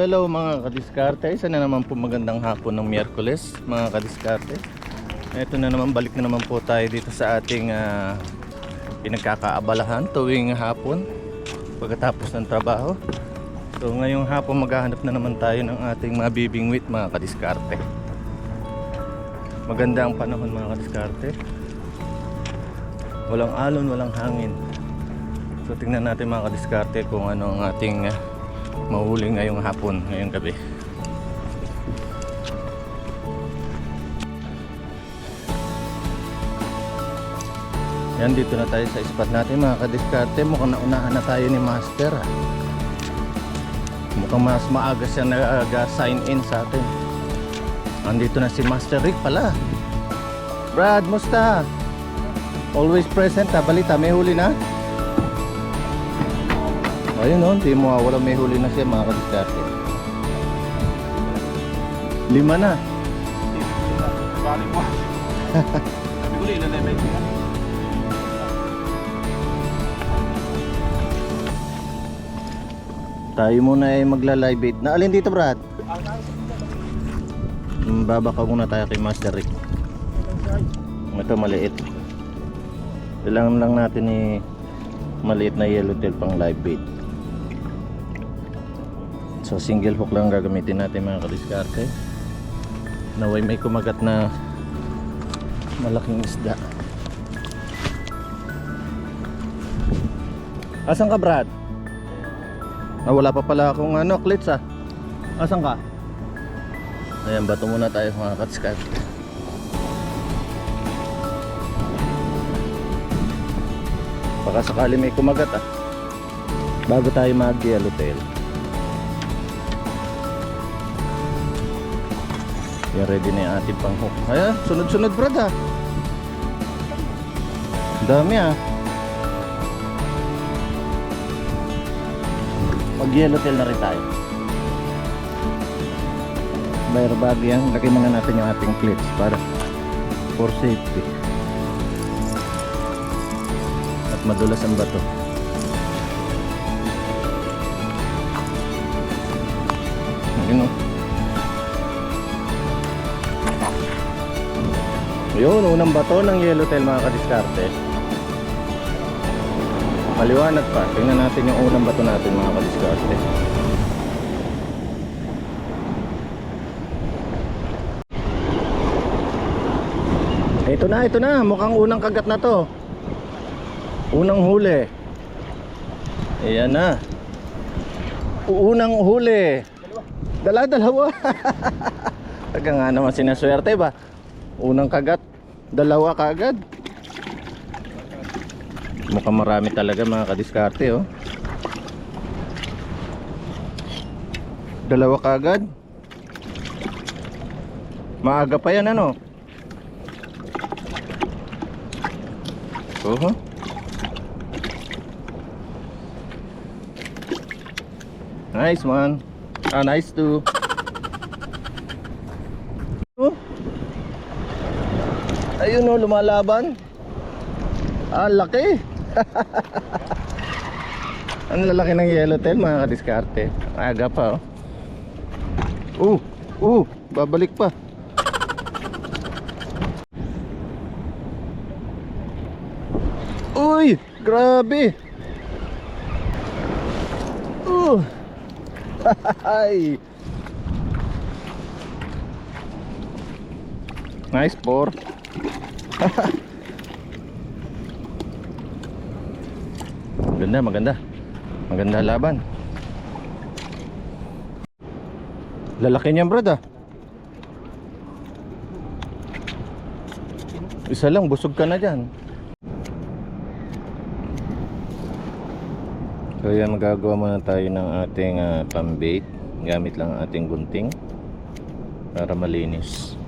Hello, mga kadiskarte. Isa na naman po magandang hapon ng Miyerkules, mga kadiskarte. Ito na naman, balik na naman po tayo dito sa ating ah, pinagkakaabalahan tuwing hapon pagkatapos ng trabaho. So ngayong hapon maghahanap na naman tayo ng ating mga bibingwit mga kadiskarte. Maganda ang panahon mga kadiskarte. Walang alon, walang hangin. So tingnan natin mga kadiskarte kung ano ang ating ah, mahuli ngayong hapon, ngayong gabi. Yan, dito na tayo sa spot natin mga kadiskarte. Mukhang naunahan na tayo ni Master. ah. Mukhang mas maaga siya nag-sign in sa atin. Andito na si Master Rick pala. Brad, musta? Always present ha. Balita, may huli na? Ayun oh, hindi mo wala may huli na siya mga kadiskarte. Lima na. Bali mo. Sabi ko ko yan. Tayo muna ay magla-live bait. Na alin dito, Brad? Mm, Babaka muna tayo kay Master Rick. Ito maliit. Kailangan lang natin ni maliit na yellowtail pang live bait. So single hook lang gagamitin natin mga kadiskarte. Naway may kumagat na malaking isda. Asan ka Brad? Ah, wala pa pala akong ano, clits ah. Asan ka? Ayan, bato muna tayo mga katskat. Baka sakali may kumagat ah. Bago tayo mag-yellow Yan, ready na yung ating pang hook. Ayan, sunod-sunod brad ah. Dami ah. Mag yellow tail na rin tayo. Bayar bag yan. Lagay muna natin yung ating clips para for safety. At madulas ang bato. Yun, unang bato ng yellowtail mga kadiskarte. Maliwanag pa. Tingnan natin yung unang bato natin mga kadiskarte. Ito na, ito na. Mukhang unang kagat na to. Unang huli. Ayan na. Unang huli. Dala, dalawa. Taga nga naman sinaswerte ba? Unang kagat, dalawa kagad. Mukhang marami talaga mga kadiskarte oh. Dalawa kagad. Maaga pa yan ano? Oho. Nice one. Ah, nice too. Ayun oh, lumalaban. Ah, laki. Ang lalaki ng yellowtail mga kadiskarte. Aga pa oh. Uh, uh, babalik pa. Uy, grabe. Uh. Ay. Nice pour. Maganda, maganda. Maganda laban. Lalaki niyan, brad ah. Isa lang, busog ka na dyan. So yan, magagawa muna tayo ng ating uh, pambait. Gamit lang ang ating gunting para malinis.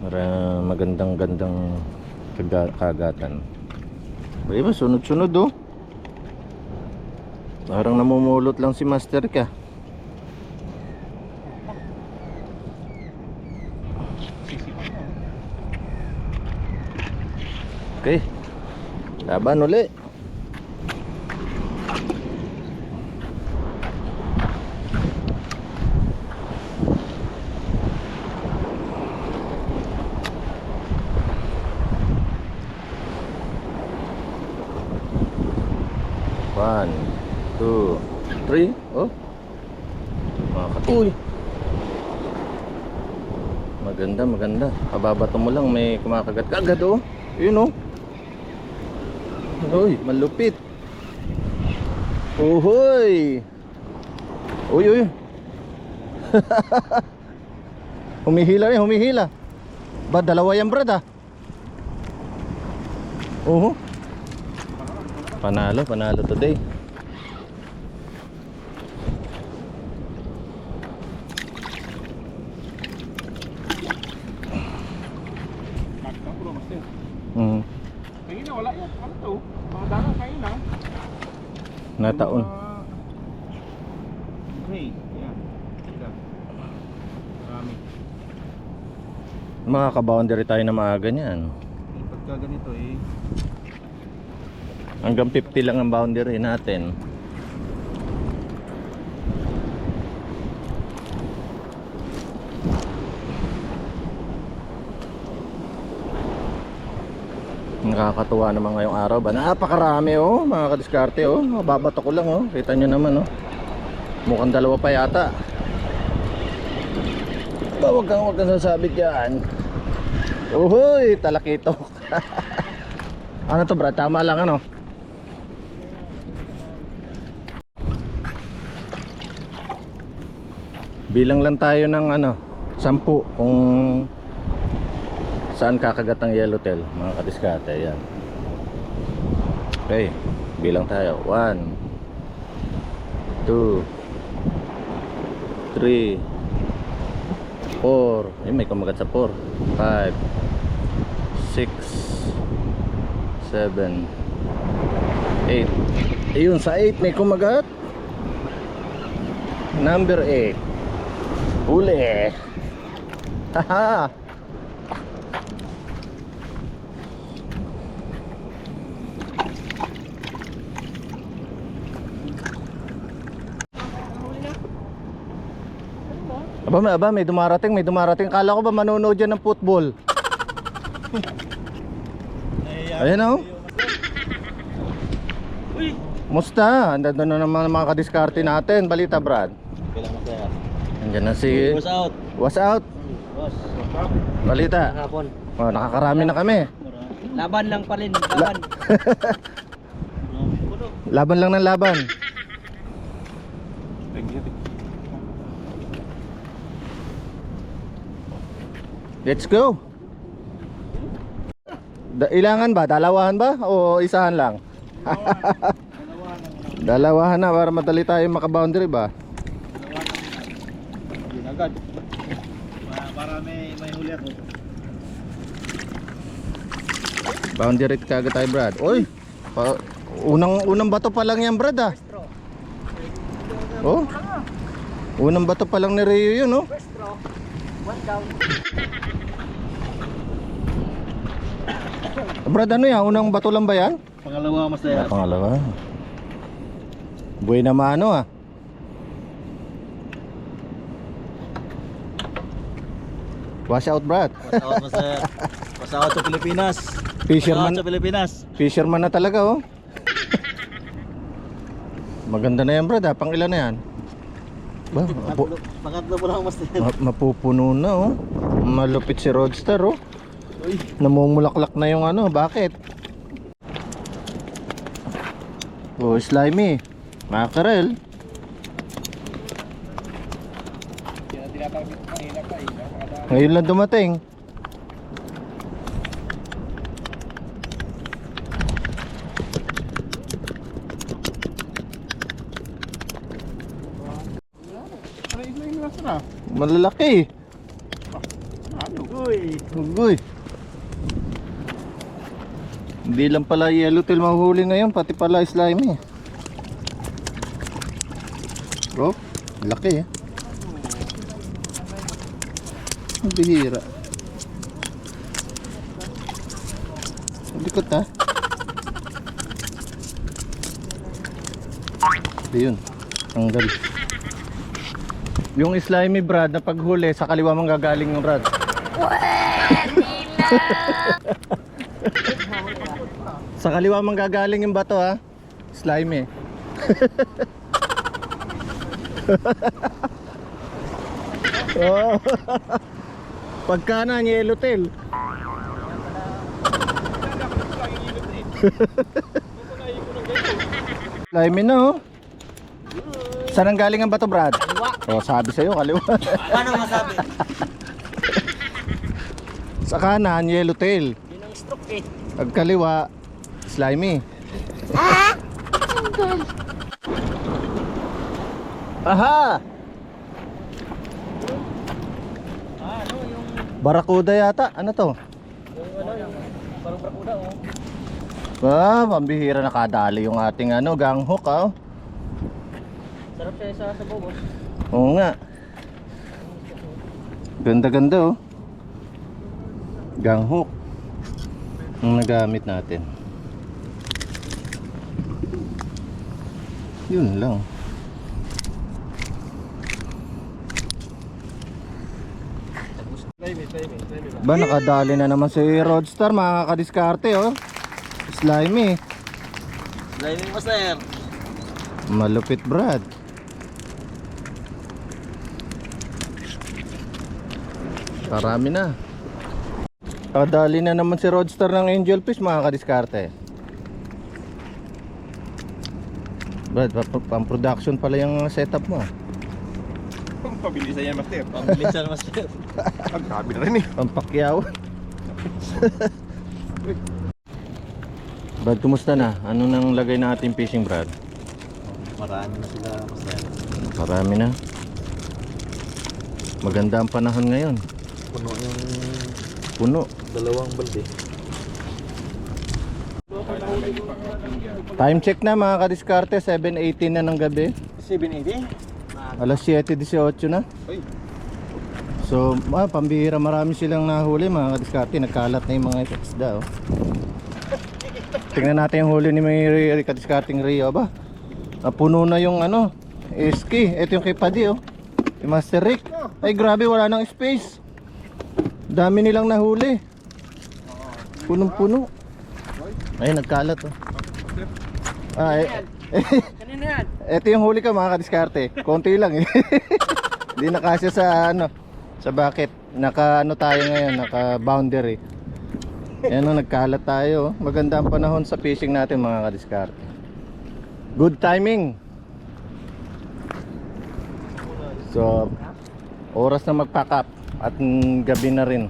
Para magandang gandang kaga- kagatan. Ay ba, sunod-sunod oh. Parang namumulot lang si Master ka. Okay. Laban uli. One, two, three. Oh. Mga katuy. Maganda, maganda. Kababato mo lang, may kumakagat kagad oh. Yun oh. Uy, malupit. Uhoy. Uy, uy. humihila rin, humihila. Ba, dalawa yan brad ah. Oo. Panalo, panalo today. Mm. Tingin na wala yan. Ano to? Mga dana kain na. Nataon. Gray. Yan. Marami. Makaka-boundary tayo na maaga niyan. Pagka ganito eh. Hanggang 50 lang ang boundary natin. Nakakatuwa naman ngayong araw ba? Napakarami oh, mga kadiskarte oh. Mababato ko lang oh. Kita nyo naman oh. Mukhang dalawa pa yata. Ba, wag kang wag kang sasabi dyan. Uhoy, talakitok. ano to bro? Tama lang ano? Bilang lang tayo ng ano, sampu kung saan kakagat ang yellowtail, mga kadiskate, yan. Okay, bilang tayo. 1 2 3 4 Ay, may kumagat sa 4 5 6 7 8 Ayun, sa 8 may kumagat. Number 8 Huli Haha Aba, may, aba, may dumarating, may dumarating. Kala ko ba manonood dyan ng football? Ayan oh. Uy! Musta? Andun na naman ang mga kadiskarte natin. Balita, Brad. Andyan na si... Boss out. What's out? Boss. Balita. Hapon. Oh, nakakarami na kami. Laban lang pa rin. Laban. Laban lang ng laban. Let's go. Da ilangan ba? Dalawahan ba? O isahan lang? Dalawahan na para madali tayo makaboundary ba? Agad. Para, para may, may huli ako. Boundary kagad tayo Brad. Oy! Pa unang unang bato pa lang yan Brad ah. Oh. Unang bato pa lang ni Rio yun oh. Brad ano yan? Unang bato lang ba yan? Pangalawa masaya. Ah, pangalawa. Buhay na mano ah. Wash out Brad. Boss out masaya. Boss out sa Pilipinas. Fisherman, Boss out sa Pilipinas. fisherman na talaga oh. Maganda na yan Brad ah. Pang ilan na yan? Ba, mapu- Pangatlo, po lang masaya. ma- mapupuno na oh. Malupit si Roadster oh. Uy. Namumulaklak na yung ano, bakit? Oh, slimy. Mackerel. Tinatawag ko kanina pa eh. Nakakadaan. Ngayon lang dumating. Malalaki. Ano? Uy. Ugoy. Hindi lang pala yellowtail mahuhuli ngayon, pati pala slimy. Bro, laki eh. Ang bihira. Ang likot ha. Ayun, tanggal. Yung slimy brad na paghuli sa kaliwa mong gagaling yung brad. sa kaliwa mong gagaling yung bato ha. Slimy. oh. Pagkanan, Yellowtail. Lime na oh. Saan ang galing ang bato, Brad? Oh, sabi sa'yo, kaliwa. Ano masabi? Sa kanan, yellowtail. Yun ang stroke eh. Pag kaliwa, slimy. Aha! Ah, ano yung... Barakuda yata. Ano to? Yung ano, yung... Parang brakuda oh. Ah, pambihira nakadali yung ating ano, ganghook ah. Sarap siya sa sabaw boss. Oo nga. Ganda-ganda oh. Ganghook. Ang nagamit natin. Yun lang. Slimy, slimy, slimy ba? Nakadali na naman si Roadstar, mga kadiskarte oh. Slimy. Driving master. Malupit Brad. Karami na. Kadali na naman si Roadstar ng Angel Fish mga kadiskarte. Brad, pa- pang production pala yung setup mo. ah. Pabilisan yan, master. Pambilisan master. Ang sabi na rin eh. Pampakyaw. Brad, kumusta na? Ano nang lagay na ating fishing, Brad? Marami na sila master. Marami na. Maganda ang panahon ngayon. Puno yung Puno. dalawang balde. Time check na mga kadiskarte, 7.18 na ng gabi. 780? Alas 7.18 na. So, ah, pambihira marami silang nahuli mga kadiskarte. Nagkalat na yung mga isda. Oh. Tingnan natin yung huli ni may kadiskarting Rio ba? Napuno na yung ano, eski. Ito yung kay Paddy oh. Yung Master Rick. Ay grabe, wala nang space. Dami nilang nahuli. Punong-puno. Ay, nagkalat oh. Ah, eh, Kanina yan. ito yung huli ka mga kadiskarte. Konti lang eh. Hindi nakasya sa ano, sa bucket. Naka ano tayo ngayon, naka boundary. Ayan o, nagkalat tayo. oh. Maganda ang panahon sa fishing natin mga kadiskarte. Good timing. So, oras na mag-pack up at mm, gabi na rin.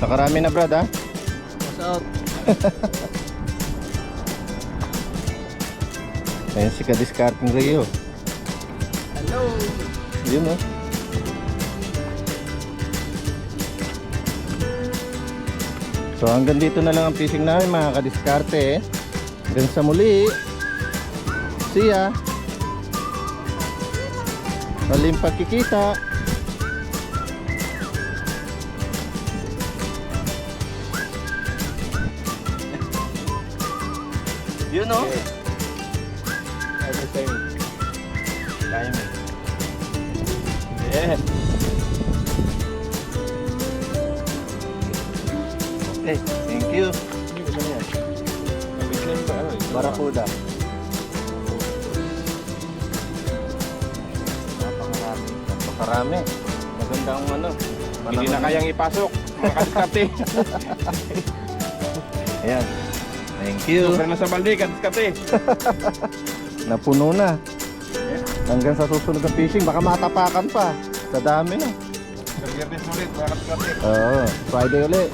Nakarami na brad ha? What's out? Ayan si kadiskarting Rio. Hello. Yun oh. So hanggang dito na lang ang fishing namin mga kadiskarte eh. Hanggang sa muli. See ya. Maling pagkikita. Yun oh. Every time. Slimy. Yeah. Okay, thank you. Hindi ko saan yan. Every time ba? Ano? Barakuda. Napakarami. Napakarami. Magandang ano. Hindi na kayang ipasok. Mga kadiskarte. Ayan. Thank you. Super na sa balde, kadiskarte. Napuno na. Hanggang sa susunod na fishing, baka matapakan pa. Sa dami na. Biyernes ulit, mga kadiskarte. Oo, Friday ulit.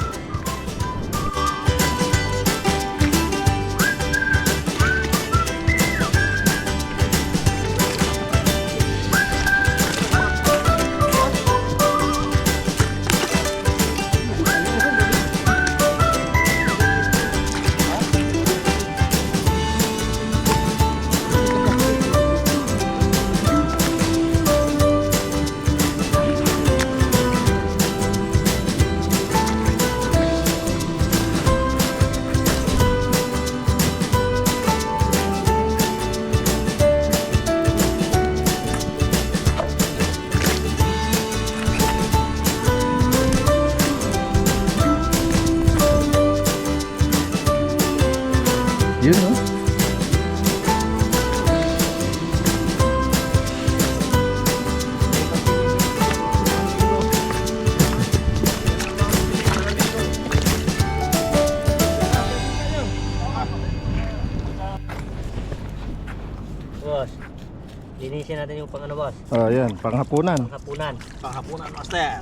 Natin yung pang ano boss. Oh, yan, panghapunan. Panghapunan. Panghapunan, master.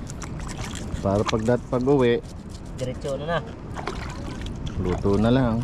Para pag dat pag uwi, Diretso ano na. luto na lang.